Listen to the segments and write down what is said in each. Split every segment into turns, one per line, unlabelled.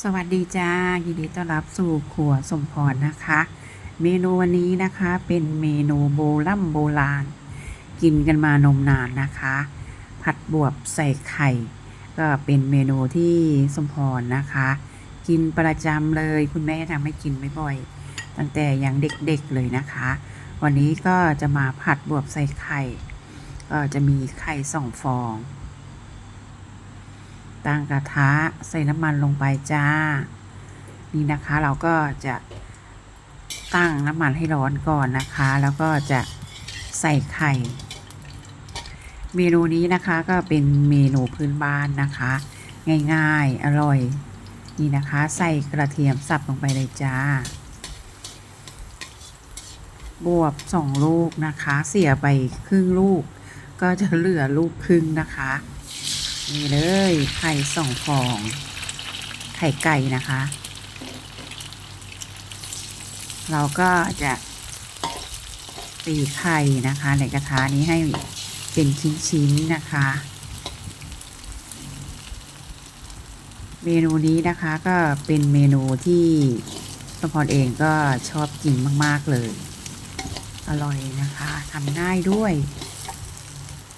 สวัสดีจ้า ยินดีต้อนรับสู่ครัวสมพรนะคะ เมนูวันนี้นะคะเป็นเมนูโบราณโบราณ กินกันมานมนานนะคะ ผัดบวบใส่ไข่ ก็เป็นเมนูที่สมพรนะคะ กินประจำเลยคุณแม่ทำให้กินไม่บ่อย ตั้งแต่ยังเด็กๆเลยนะคะ วันนี้ก็จะมาผัดบวบใส่ไข่ ก็จะมีไข่สองฟอง ตั้งกระทะใส่น้ำมันลงไปจ้า นี่นะคะเราก็จะตั้งน้ำมันให้ร้อนก่อนนะคะ แล้วก็จะใส่ไข่ เมนูนี้นะคะก็เป็นเมนูพื้นบ้านนะคะ ง่ายๆอร่อย นี่นะคะใส่กระเทียมสับลงไปเลยจ้า บวบสองลูกนะคะ เสียไปครึ่งลูก ก็จะเหลือลูกครึ่งนะคะ นี่เลยไข่สองฟอง ไข่ไก่นะคะ เราก็จะตีไข่นะคะในกระทะนี้ให้เป็นชิ้นๆนะคะ เมนูนี้นะคะก็เป็นเมนูที่สมพรเองก็ชอบกินมาก ๆ เลย อร่อยนะคะทำง่ายด้วย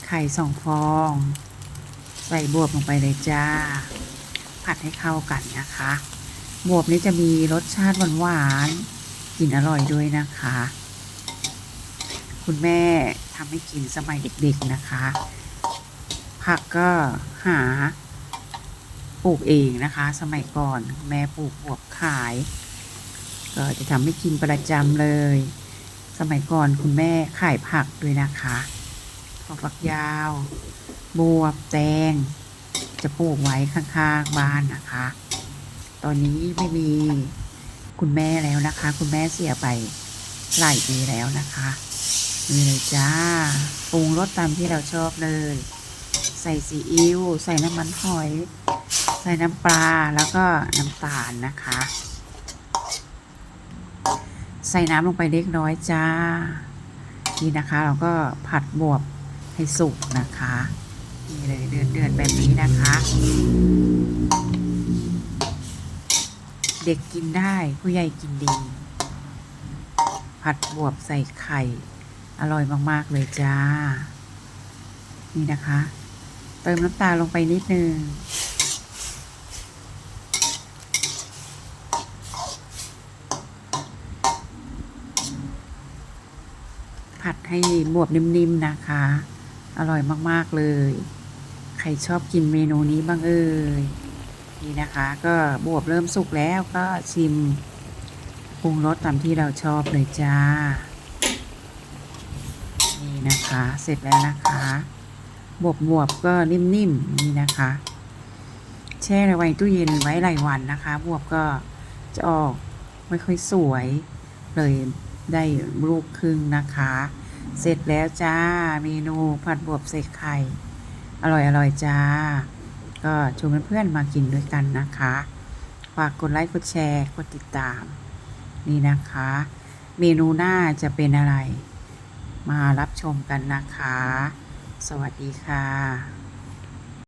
ไข่สองฟอง ใส่บวบลงไปเลยจ้า ผัดให้เข้ากันนะคะ บวบนี้จะมีรสชาติหวานๆกลิ่นอร่อยด้วยนะคะ คุณแม่ทำให้กินสมัยเด็กๆนะคะ ผักก็หาปลูกเองนะคะ สมัยก่อนแม่ปลูกบวบขาย ก็จะทำให้กินประจำเลย สมัยก่อนคุณแม่ขายผักด้วยนะคะ ผักฝักยาวบวบแตง จะปลูกไว้ข้างๆบ้านนะคะ ตอนนี้ไม่มีคุณแม่แล้วนะคะ คุณแม่เสียไปหลายปีแล้วนะคะนี่เลยจ้าปรุงรสตามที่เราชอบเลย ใส่ซีอิ๊วใส่น้ำมันหอย ใส่น้ำปลาแล้วก็น้ำตาลนะคะ ใส่น้ำลงไปเล็กน้อยจ้านี่นะคะ เราก็ผัดบวบ ให้สุกนะคะนี่เลยเดือนเดือนๆแบบนี้นะคะ เด็กกินได้ผู้ใหญ่กินดี ผัดบวบใส่ไข่ อร่อยมาก ๆ เลยจ้า นี่นะคะ เติมน้ำตาลลงไปนิดนึงผัดให้บวบนิ่มๆนะคะ อร่อยมากๆเลย ใครชอบกินเมนูนี้บ้างเอ่ยนี่นะคะ ก็บวบเริ่มสุกแล้วก็ชิมปรุงรสตามที่เราชอบเลยจ้า นี่นะคะ เสร็จแล้วนะคะบวบบวบก็นิ่มๆนี่นะคะ แช่ไว้ตู้เย็นไว้หลายวันนะคะ บวบก็จะออกไม่ค่อยสวยเลยได้ลูกครึ่งนะคะ เสร็จแล้วจ้าเมนูผัดบวบใส่ไข่ อร่อยอร่อยจ้า ก็ชวนเพื่อนๆมากินด้วยกันนะคะ ฝากกดไลค์กดแชร์กดติดตาม นี่นะคะ เมนูหน้าจะเป็นอะไร มารับชมกันนะคะ สวัสดีค่ะ